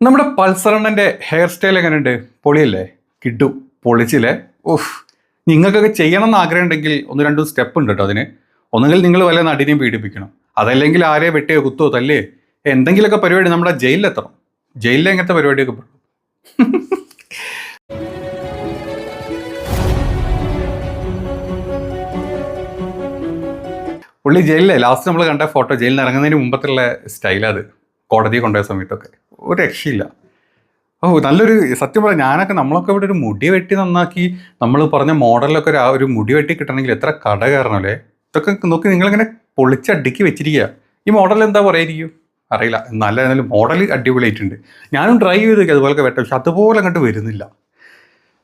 നമ്മുടെ പൾസറണ്ണന്റെ hair style എങ്ങനെയുണ്ട്? പൊളിയല്ലേ? കിട്ടു പൊളിച്ചില്ലേ? ഉഫ്. നിങ്ങൾക്കൊക്കെ ചെയ്യണം എന്ന് ആഗ്രഹം ഉണ്ടെങ്കിൽ ഒന്ന് രണ്ടും സ്റ്റെപ്പ് ഉണ്ട് കേട്ടോ അതിന്. ഒന്നുകിൽ നിങ്ങൾ വല്ല നടിനെയും പീഡിപ്പിക്കണം. അതല്ലെങ്കിൽ ആരെ വെട്ടിയോ കുത്തോ തല്ലേ എന്തെങ്കിലുമൊക്കെ പരിപാടി നമ്മുടെ ജയിലിലെത്തണം. ജയിലിൽ എങ്ങനത്തെ പരിപാടിയൊക്കെ പെടും പുള്ളി ജയിലിലെ ലാസ്റ്റ് നമ്മൾ കണ്ട ഫോട്ടോ ജയിലിൽ ഇറങ്ങുന്നതിന് മുമ്പത്തുള്ള സ്റ്റൈലത് കോടതി കൊണ്ടുപോയ സമയത്തൊക്കെ. ഒരു രക്ഷയില്ല. ഓ നല്ലൊരു സത്യം പറയാം ഞാനൊക്കെ നമ്മളൊക്കെ ഇവിടെ ഒരു മുടി വെട്ടി നന്നാക്കി നമ്മൾ പറഞ്ഞ മോഡലൊക്കെ ഒരു ആ ഒരു മുടി വെട്ടി കിട്ടണമെങ്കിൽ എത്ര കട കയറണമല്ലേ? ഇതൊക്കെ നോക്കി നിങ്ങളിങ്ങനെ പൊളിച്ചടുക്കി വെച്ചിരിക്കുക ഈ മോഡൽ എന്താ പറയായിരിക്കും അറിയില്ല. നല്ല നല്ല മോഡൽ അടിപൊളിയായിട്ടുണ്ട്. ഞാനും ഡ്രൈവ് ചെയ്ത് അതുപോലൊക്കെ വെട്ട. പക്ഷെ അതുപോലെ അങ്ങോട്ട് വരുന്നില്ല.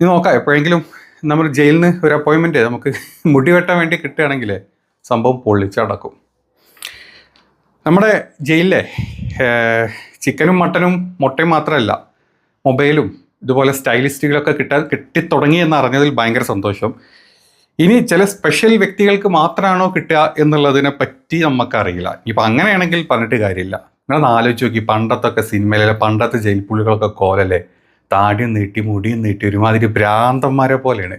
ഇത് നോക്കാം. എപ്പോഴെങ്കിലും നമ്മൾ ജയിലിൽ നിന്ന് ഒരു അപ്പോയിൻമെന്റ് നമുക്ക് മുടി വെട്ടാൻ വേണ്ടി കിട്ടുകയാണെങ്കിൽ സംഭവം പൊള്ളിച്ചടക്കും നമ്മുടെ ജയിലിലെ ചിക്കനും മട്ടനും മുട്ടയും മാത്രമല്ല മൊബൈലും ഇതുപോലെ സ്റ്റൈലിസ്റ്റുകളൊക്കെ കിട്ടാൻ കിട്ടിത്തുടങ്ങി എന്ന് അറിഞ്ഞതിൽ ഭയങ്കര സന്തോഷം. ഇനി ചില സ്പെഷ്യൽ വ്യക്തികൾക്ക് മാത്രമാണോ കിട്ടുക എന്നുള്ളതിനെ പറ്റി നമുക്കറിയില്ല ഇപ്പം അങ്ങനെയാണെങ്കിൽ പറഞ്ഞിട്ട് കാര്യമില്ല. നിങ്ങളൊന്ന് ആലോചിച്ച് നോക്കി പണ്ടത്തൊക്കെ സിനിമയിലെ പണ്ടത്തെ ജയിൽ പുള്ളികളൊക്കെ കോലല്ലേ താടിയും നീട്ടി മുടിയും നീട്ടി ഒരുമാതിരി ഭ്രാന്തന്മാരെ പോലെയാണ്.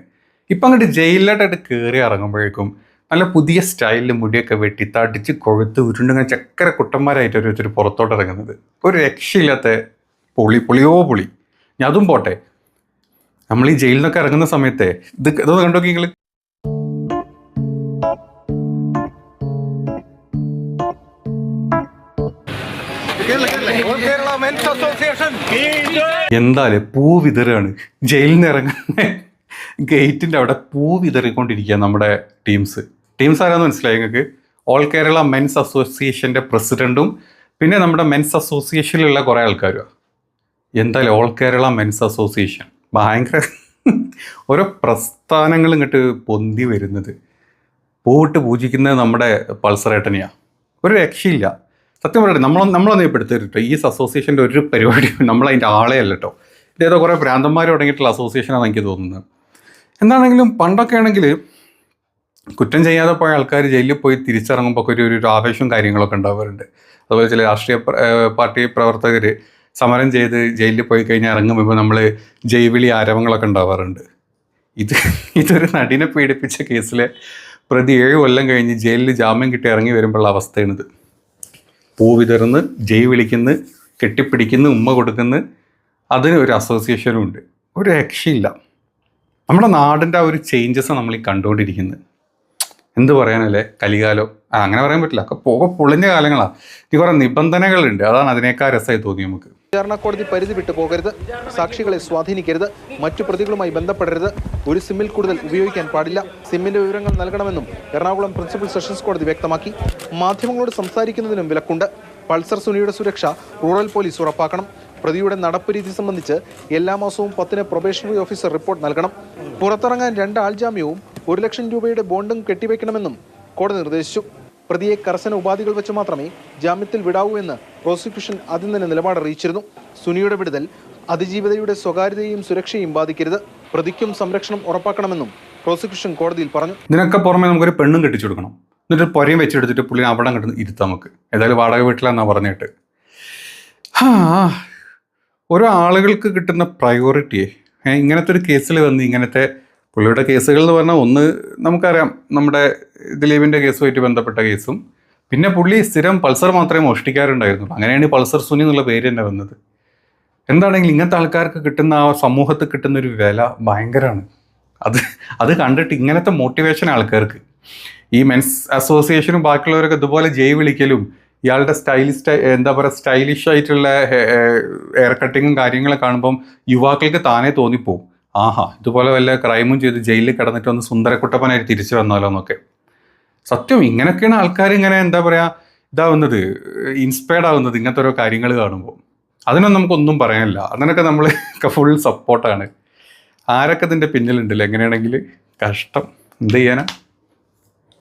ഇപ്പം അങ്ങോട്ട് ജയിലിലോട്ടായിട്ട് കയറി ഇറങ്ങുമ്പോഴേക്കും നല്ല പുതിയ സ്റ്റൈലിൽ മുടിയൊക്കെ വെട്ടി തടിച്ച് കൊഴുത്ത് ഉരുണ്ടങ്ങനെ ചക്കര കുട്ടന്മാരായിട്ട് ഓരോരുത്തർ പുറത്തോട്ട് ഇറങ്ങുന്നത്. ഒരു രക്ഷയില്ലാത്ത പുളി പുളിയോ പുളി. ഞാൻ അതും പോട്ടെ. നമ്മൾ ഈ ജയിലിൽ നിന്നൊക്കെ ഇറങ്ങുന്ന സമയത്തെ ഇത് ഇതൊന്ന് കണ്ടോക്കി നിങ്ങൾ എന്തായാലും പൂ വിതറുകയാണ് ജയിലിൽ നിന്ന് ഇറങ്ങുന്ന ഗേറ്റിന്റെ അവിടെ പൂ വിതറിക്കൊണ്ടിരിക്കുക നമ്മുടെ ടീംസ്. ടീംസ് ആരാന്ന് മനസ്സിലായി നിങ്ങൾക്ക്? ഓൾ കേരള മെൻസ് അസോസിയേഷന്റെ പ്രസിഡന്റും പിന്നെ നമ്മുടെ മെൻസ് അസോസിയേഷനിലുള്ള കുറേ ആൾക്കാരുമാണ് എന്തായാലും ഓൾ കേരള മെൻസ് അസോസിയേഷൻ. ഭയങ്കര ഓരോ പ്രസ്ഥാനങ്ങൾ ഇങ്ങോട്ട് പൊന്തി വരുന്നത്. പൂവിട്ട് പൂജിക്കുന്നത് നമ്മുടെ പൾസറേട്ടനെയാണ് ഒരു രക്ഷയില്ല. സത്യം പറയട്ടെ നമ്മൾ നമ്മളൊന്നും ഇപ്പോൾ എടുത്തിട്ട് ഈ അസോസിയേഷന്റെ ഒരു പരിപാടിയും നമ്മളതിന്റെ ആളെ അല്ല കേട്ടോ ഇതേതോ കുറേ ഭ്രാന്തന്മാർ തുടങ്ങിയിട്ടുള്ള അസോസിയേഷനാണെന്ന് എനിക്ക് തോന്നുന്നത് എന്താണെങ്കിലും പണ്ടൊക്കെ ആണെങ്കിൽ കുറ്റം ചെയ്യാതെ പോയ ആൾക്കാർ ജയിലിൽ പോയി തിരിച്ചിറങ്ങുമ്പോൾ ഒക്കെ ഒരു ഒരു ആവേശവും കാര്യങ്ങളൊക്കെ ഉണ്ടാവാറുണ്ട്. അതുപോലെ ചില രാഷ്ട്രീയ പാർട്ടി പ്രവർത്തകർ സമരം ചെയ്ത് ജയിലിൽ പോയി കഴിഞ്ഞാൽ ഇറങ്ങുമ്പോൾ നമ്മൾ ജൈവിളി ആരവങ്ങളൊക്കെ ഉണ്ടാവാറുണ്ട്. ഇത് ഇതൊരു നടിനെ പീഡിപ്പിച്ച കേസിലെ പ്രതി ഏഴ് കൊല്ലം കഴിഞ്ഞ് ജയിലിൽ ജാമ്യം കിട്ടി ഇറങ്ങി വരുമ്പോഴുള്ള അവസ്ഥയാണിത്. പൂ വിതർന്ന് ജയ് വിളിക്കുന്നു കെട്ടിപ്പിടിക്കുന്നു ഉമ്മ കൊടുക്കുന്നു അതിന് ഒരു അസോസിയേഷനും ഉണ്ട്. ഒരു രക്ഷയില്ല. നമ്മുടെ നാടിന്റെ ആ ഒരു ചേഞ്ചസ് നമ്മൾ കണ്ടുകൊണ്ടിരിക്കുന്നത്. എന്ത് പറയാനല്ലേ? കലികാലം. അങ്ങനെ പറയാൻ പറ്റില്ല. ഒക്കെ പോക. പൊളിഞ്ഞ കാലങ്ങളാണ് ഈ കുറേ നിബന്ധനകളുണ്ട്. അതാണ് അതിനേക്കാൾ രസമായി തോന്നി നമുക്ക്. വിചാരണ കോടതി പരിധി വിട്ടു പോകരുത്. സാക്ഷികളെ സ്വാധീനിക്കരുത്. മറ്റു പ്രതികളുമായി ബന്ധപ്പെടരുത്. ഒരു സിമ്മിൽ കൂടുതൽ ഉപയോഗിക്കാൻ പാടില്ല. സിമ്മിന്റെ വിവരങ്ങൾ നൽകണമെന്നും എറണാകുളം പ്രിൻസിപ്പൽ സെഷൻസ് കോടതി വ്യക്തമാക്കി. മാധ്യമങ്ങളോട് സംസാരിക്കുന്നതിനും വിലക്കുണ്ട്. പൾസർ സുനിയുടെ സുരക്ഷ റൂറൽ പോലീസ് ഉറപ്പാക്കണം. പ്രതിയുടെ നടപ്പ് രീതി സംബന്ധിച്ച് എല്ലാ മാസവും പത്തിന് പ്രൊബേഷണറി ഓഫീസർ റിപ്പോർട്ട് നൽകണം. പുറത്തിറങ്ങാൻ രണ്ട് ആൾജാമ്യവും ഒരു ലക്ഷം രൂപയുടെ ബോണ്ടും കെട്ടിവെക്കണമെന്നും കോടതി നിർദ്ദേശിച്ചു. പ്രതിയെ കർശന ഉപാധികൾ വെച്ച് മാത്രമേ ജാമ്യത്തിൽ വിടാവൂ എന്ന് പ്രോസിക്യൂഷൻ ആദ്യം തന്നെ നിലപാട് അറിയിച്ചിരുന്നു. സുനിയുടെ വിടുതൽ അതിജീവിതയുടെ സ്വകാര്യതയും സുരക്ഷയും ബാധിക്കരുത്. പ്രതിക്കും സംരക്ഷണം ഉറപ്പാക്കണമെന്നും പ്രോസിക്യൂഷൻ കോടതിയിൽ പറഞ്ഞു. ഇതിനൊക്കെ പുറമെ നമുക്കൊരു പെണ്ണും കെട്ടിച്ചു കൊടുക്കണം. എന്നിട്ട് പൊരയും വെച്ചെടുത്തിട്ട് പുള്ളിനെ അവിടെ അങ്ങോട്ട് ഇരുത്താം നമുക്ക്. ഏതായാലും വാടക വീട്ടിലാന്നാ പറഞ്ഞിട്ട്. ഓരോ ആളുകൾക്ക് കിട്ടുന്ന പ്രയോറിറ്റിയെ ഇങ്ങനത്തെ ഒരു കേസിൽ വന്ന് ഇങ്ങനത്തെ പുള്ളിയുടെ കേസുകൾ എന്ന് പറഞ്ഞാൽ ഒന്ന് നമുക്കറിയാം നമ്മുടെ ദിലീപിന്റെ കേസുമായിട്ട് ബന്ധപ്പെട്ട കേസും. പിന്നെ പുള്ളി സ്ഥിരം പൾസർ മാത്രമേ മോഷ്ടിക്കാറുണ്ടായിരുന്നുള്ളൂ. അങ്ങനെയാണ് ഈ പൾസർ സുനി എന്നുള്ള പേര് തന്നെ വന്നത്. എന്താണെങ്കിലും ഇങ്ങനത്തെ ആൾക്കാർക്ക് കിട്ടുന്ന ആ സമൂഹത്തിൽ കിട്ടുന്ന ഒരു വില ഭയങ്കരമാണ്. അത് അത് കണ്ടിട്ട് ഇങ്ങനത്തെ മോട്ടിവേഷൻ ആൾക്കാർക്ക്. ഈ മെൻസ് അസോസിയേഷനും ബാക്കിയുള്ളവരൊക്കെ ഇതുപോലെ ജയ് വിളിക്കലും ഇയാളുടെ സ്റ്റൈലിസ്റ്റ് എന്താ പറയുക സ്റ്റൈലിഷ് ആയിട്ടുള്ള ഹെയർ കട്ടിങ്ങും കാര്യങ്ങളൊക്കെ കാണുമ്പം യുവാക്കൾക്ക് താനേ തോന്നിപ്പോവും. ആഹാ ഇതുപോലെ വല്ല ക്രൈമും ചെയ്ത് ജയിലിൽ കിടന്നിട്ട് ഒന്ന് സുന്ദരക്കുട്ടപ്പനായിട്ട് തിരിച്ചു വന്നാലോ എന്നൊക്കെ. സത്യം ഇങ്ങനെയൊക്കെയാണ് ആൾക്കാർ ഇങ്ങനെ എന്താ പറയുക ഇതാവുന്നത് ഇൻസ്പയർഡ് ആവുന്നത് ഇങ്ങനത്തെ ഓരോ കാര്യങ്ങൾ കാണുമ്പോൾ അതിനൊന്നും നമുക്കൊന്നും പറയാനില്ല. അതിനൊക്കെ നമ്മൾ ഫുൾ സപ്പോർട്ടാണ് ആരൊക്കെ ഇതിന്റെ പിന്നിലുണ്ടല്ലോ? എങ്ങനെയാണെങ്കിൽ കഷ്ടം. എന്ത് ചെയ്യാനാ?